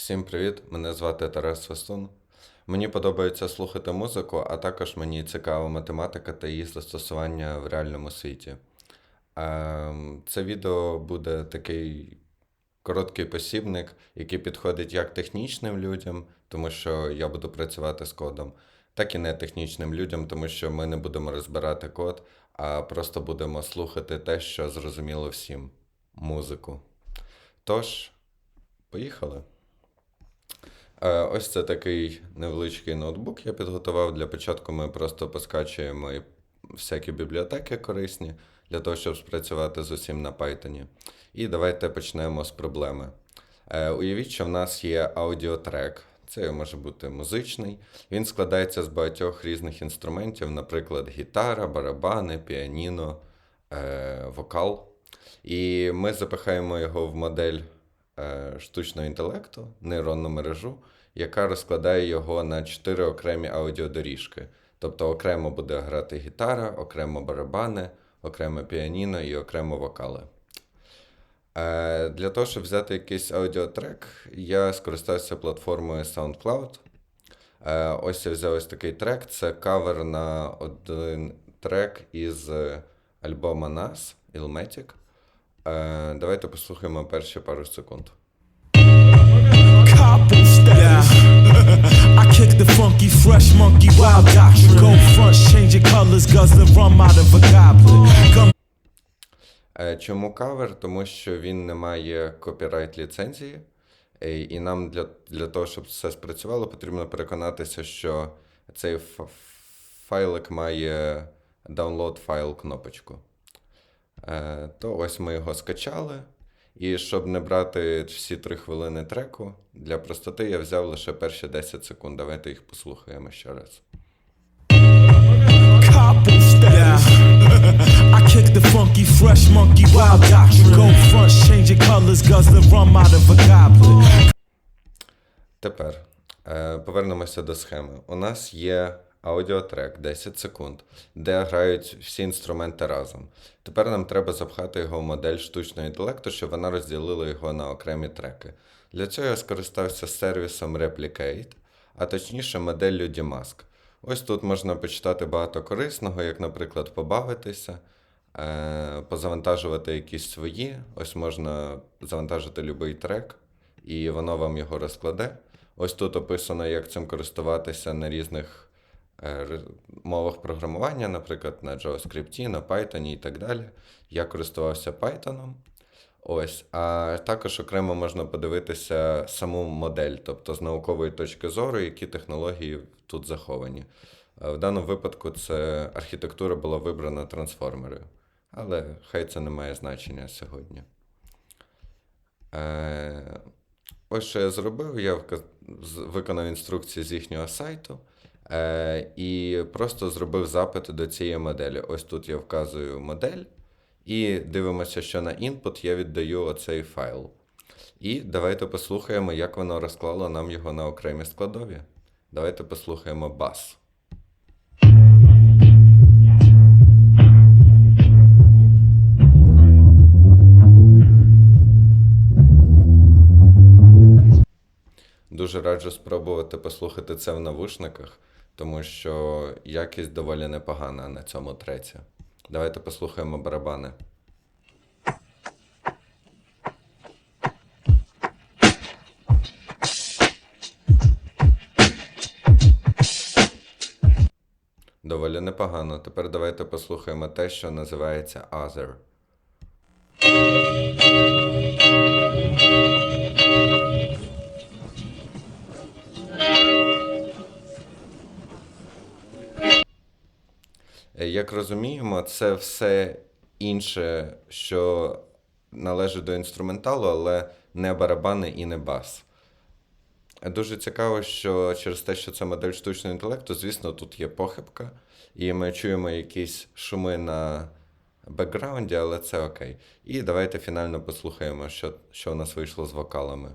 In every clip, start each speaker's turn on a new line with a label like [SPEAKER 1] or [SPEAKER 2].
[SPEAKER 1] Всім привіт! Мене звати Тарас Свистун. Мені подобається слухати музику, а також мені цікава математика та її застосування в реальному світі. Ем, Це відео буде такий короткий посібник, який підходить як технічним людям, тому що я буду працювати з кодом, так і нетехнічним людям, тому що ми не будемо розбирати код, а просто будемо слухати те, що зрозуміло всім музику. Тож, поїхали. Е, Ось це такий невеличкий ноутбук я підготував. Для початку ми просто поскачуємо всякі бібліотеки корисні для того, щоб спрацювати з усім на Python. І давайте почнемо з проблеми. Е, Уявіть, що в нас є аудіотрек. Це може бути музичний. Він складається з багатьох різних інструментів, наприклад, гітара, барабани, піаніно, е, вокал. І ми запихаємо його в модель штучного інтелекту, нейронну мережу, яка розкладає його на чотири окремі аудіодоріжки. Тобто окремо буде грати гітара, окремо барабани, окремо піаніно і окремо вокали. Е, Для того, щоб взяти якийсь аудіотрек, я скористався платформою SoundCloud. Е, Ось я взяв ось такий трек. Це кавер на один трек із е, альбома Nas, Ilmatic. Е, Давайте послухаємо перші пару секунд.
[SPEAKER 2] I kick the funky, fresh monkey wild doctrine. Go front, changing colors, guzzling rum out of a goblet. Come
[SPEAKER 1] Е, Чому кавер? Тому що він не має копірайт ліцензії, Е, і нам для, для того, щоб все спрацювало, потрібно переконатися, що цей файлик має download файл кнопочку. Е, То ось ми його скачали. І щоб не брати всі три хвилини треку, для простоти я взяв лише перші 10 секунд. Давайте їх послухаємо ще раз.
[SPEAKER 2] I kick the funky, fresh monkey wild doctrine. Go front, changing colors, guzzling rum out of a goblet.
[SPEAKER 1] Тепер е, повернемося до схеми. У нас є аудіотрек 10 секунд, де грають всі інструменти разом. Тепер нам треба запхати його в модель штучного інтелекту, щоб вона розділила його на окремі треки. Для цього я скористався сервісом Replicate, а точніше моделлю Dmask. Ось тут можна почитати багато корисного, як, наприклад, побавитися, е, позавантажувати якісь свої. Ось можна завантажити будь-який трек, і воно вам його розкладе. Ось тут описано, як цим користуватися на різних мовах програмування, наприклад, на JavaScript, на Python і так далі. Я користувався Python. Ось, а також окремо можна подивитися саму модель, тобто з наукової точки зору, які технології тут заховані. Е, В даному випадку це архітектура була вибрана трансформерою, але хай це не має значення сьогодні. Е, Ось що я зробив. Я виконав інструкції з їхнього сайту е, і просто зробив запит до цієї моделі. Ось тут я вказую модель, і дивимося, що на input я віддаю оцей файл. І давайте послухаємо, як воно розклало нам його на окремі складові. Давайте послухаємо бас. Дуже раджу спробувати послухати це в навушниках, тому що якість доволі непогана на цьому треці. Давайте послухаємо барабани. Доволі непогано. Тепер давайте послухаємо те, що називається Other. Розуміємо, це все інше, що належить до інструменталу, але не барабани і не бас. Дуже цікаво, що через те, що це модель штучного інтелекту, звісно, тут є похибка, і ми чуємо якісь шуми на бекграунді, але це окей. І давайте фінально послухаємо, що, що у нас вийшло з вокалами.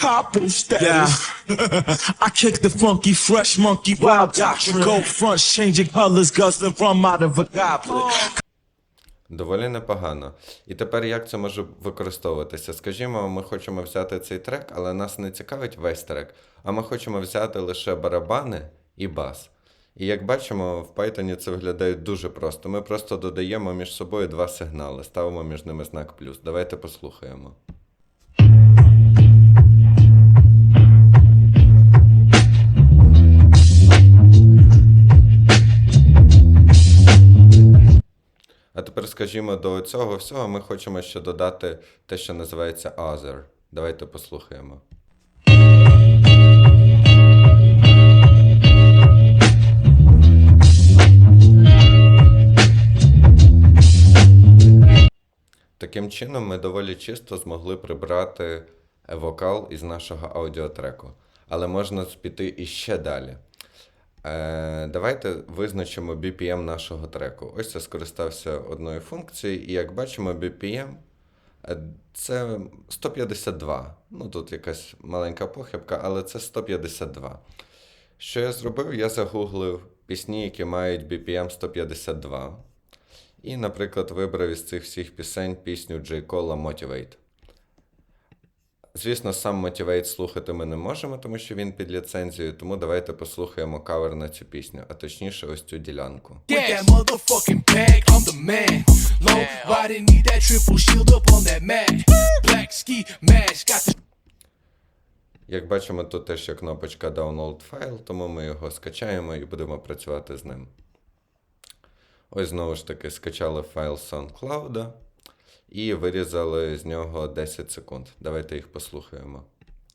[SPEAKER 2] Couple steps. I kick the funky, fresh monkey wild doctrine. Go front, changing colors, guzzling rum out of a goblet.
[SPEAKER 1] Доволі непогано. І тепер як це може використовуватися? Скажімо, ми хочемо взяти цей трек, але нас не цікавить весь трек, а ми хочемо взяти лише барабани і бас. І як бачимо, в Python це виглядає дуже просто. Ми просто додаємо між собою два сигнали, ставимо між ними знак плюс. Давайте послухаємо. Скажімо, до цього всього ми хочемо ще додати те, що називається other. Давайте послухаємо. Таким чином, ми доволі чисто змогли прибрати вокал із нашого аудіотреку. Але можна піти іще далі. Е, давайте визначимо BPM нашого треку. Ось я скористався одною функцією, і як бачимо, BPM е, це 152. Ну, тут якась маленька похибка, але це 152. Що я зробив? Я загуглив пісні, які мають BPM 152. І, наприклад, вибрав із цих всіх пісень пісню Джей Кола Motivate. Звісно, сам Motivate слухати ми не можемо, тому що він під ліцензією, тому давайте послухаємо кавер на цю пісню, а точніше ось цю ділянку. Як бачимо, тут теж є кнопочка Download файл, тому ми його скачаємо і будемо працювати з ним. Ось знову ж таки скачали файл SoundCloud і вирізали з нього 10 секунд. Давайте їх послухаємо.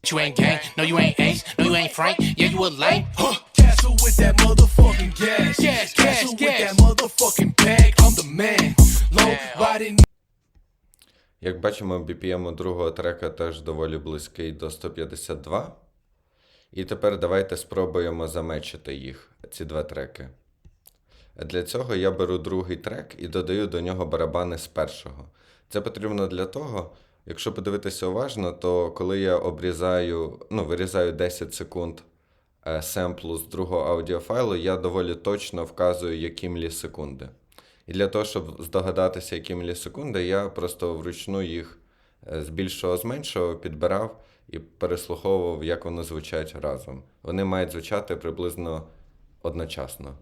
[SPEAKER 3] You ain't gang, no you ain't ace, no you ain't frank, yeah you a lame. Huh. Castle with that motherfucking gas. Gas, Castle with that motherfucking bag, I'm the man. Low riding,
[SPEAKER 1] Як бачимо, BPM у другого трека теж доволі близький до 152. І тепер давайте спробуємо замечити їх, ці два треки. Для цього я беру другий трек і додаю до нього барабани з першого. Це потрібно для того, якщо подивитися уважно, то коли я обрізаю, ну, вирізаю 10 секунд е, семплу з другого аудіофайлу, я доволі точно вказую, які мілісекунди. І для того, щоб здогадатися, які мілісекунди, я просто вручну їх е, з більшого зменшого підбирав і переслуховував, як вони звучать разом. Вони мають звучати приблизно одночасно.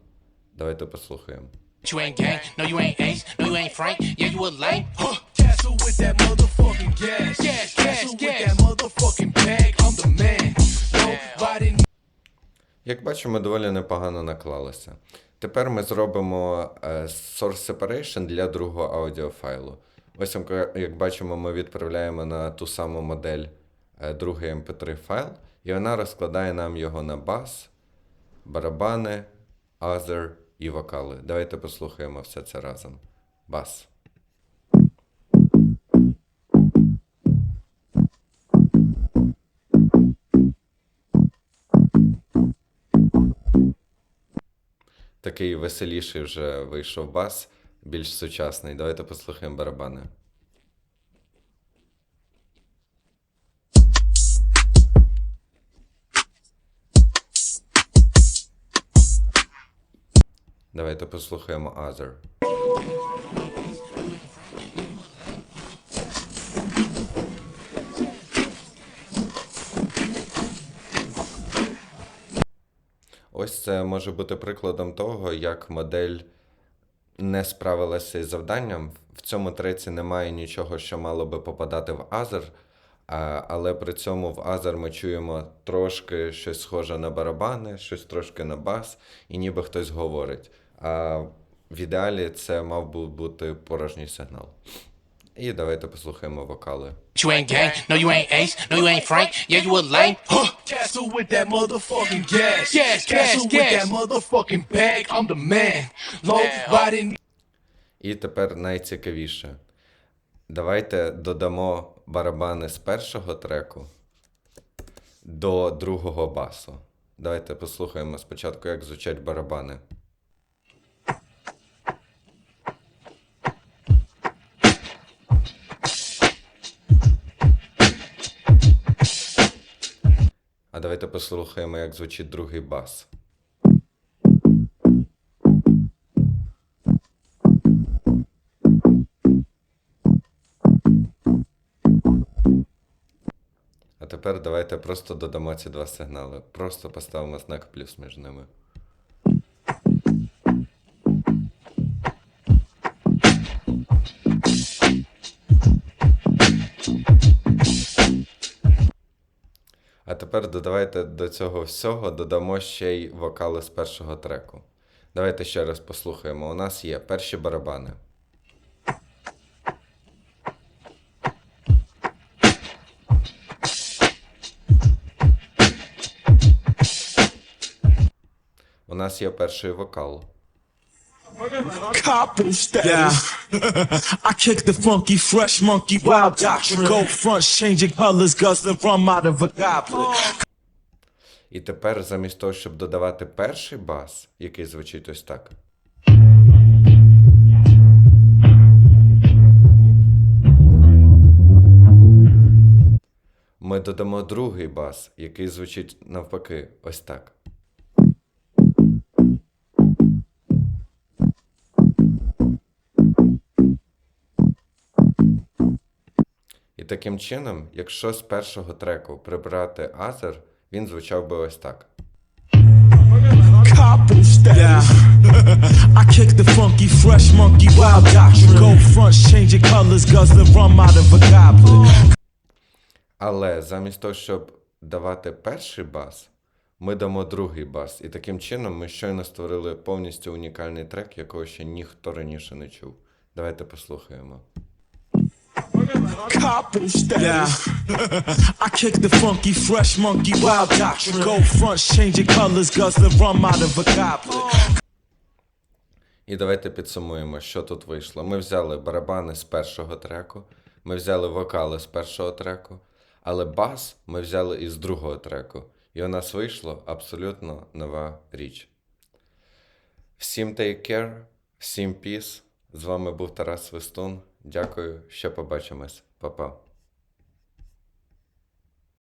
[SPEAKER 1] Давайте послухаємо.
[SPEAKER 3] you ain't gang, no you ain't ace, no you ain't frank, yeah you a lame. Huh. Castle with that motherfucking gas. Gas, with that motherfucking bag, I'm the man. Riding,
[SPEAKER 1] Як бачимо, доволі непогано наклалося. Тепер ми зробимо е, source separation для другого аудіофайлу. Ось як- як бачимо, ми відправляємо на ту саму модель е, другий mp3 файл, і вона розкладає нам його на бас, барабани, other і вокали. Давайте послухаємо все це разом. Бас. Такий веселіший вже вийшов бас, більш сучасний. Давайте послухаємо барабани. Давайте послухаємо Other. Ось це може бути прикладом того, як модель не справилася із завданням. В цьому треці немає нічого, що мало би попадати в Азер, але при цьому в Азер ми чуємо трошки щось схоже на барабани, щось трошки на бас, і ніби хтось говорить. А в ідеалі це мав би бути порожній сигнал. І давайте послухаємо вокали.
[SPEAKER 3] you ain't gang, no you ain't ace, no you ain't frank, yeah you a lame. Huh. Castle with that motherfucking gas. Gas, Castle with that motherfucking bag, I'm the man. Low riding,
[SPEAKER 1] І тепер найцікавіше. Давайте додамо барабани з першого треку до другого басу. Давайте послухаємо спочатку, як звучать барабани. Давайте послухаємо, як звучить другий бас. А тепер давайте просто додамо ці два сигнали. Просто поставимо знак плюс між ними. Тепер додавайте до цього всього, додамо ще й вокали з першого треку. Давайте ще раз послухаємо. У нас є перші барабани. У нас є перший вокал.
[SPEAKER 2] Couple status. I kick the funky, fresh monkey wild doctrine. Go fronts, changing colors, guzzling rum out of a goblet.
[SPEAKER 1] І тепер, замість того, щоб додавати перший бас, який звучить ось так. Ми додамо другий бас, який звучить навпаки, ось так. Таким чином, якщо з першого треку прибрати азер, він звучав би ось так.
[SPEAKER 2] Couple status. I kick the funky, fresh monkey wild doctrine. Go fronts, changing colors, guzzling rum out of a goblet.
[SPEAKER 1] Але замість того, щоб давати перший бас, ми дамо другий бас. І таким чином ми щойно створили повністю унікальний трек, якого ще ніхто раніше не чув. Давайте послухаємо.
[SPEAKER 2] Couple status. I kick the funky, fresh monkey wild doctrine. Go fronts, changing colors, guzzling rum out of a goblet.
[SPEAKER 1] І давайте підсумуємо, що тут вийшло. Ми взяли барабани з першого треку, ми взяли вокали з першого треку, але бас ми взяли із другого треку. І у нас вийшло абсолютно нова річ. Всім take care, всім peace. З вами був Тарас Свистун. Дякую, ще побачимось. Па-па.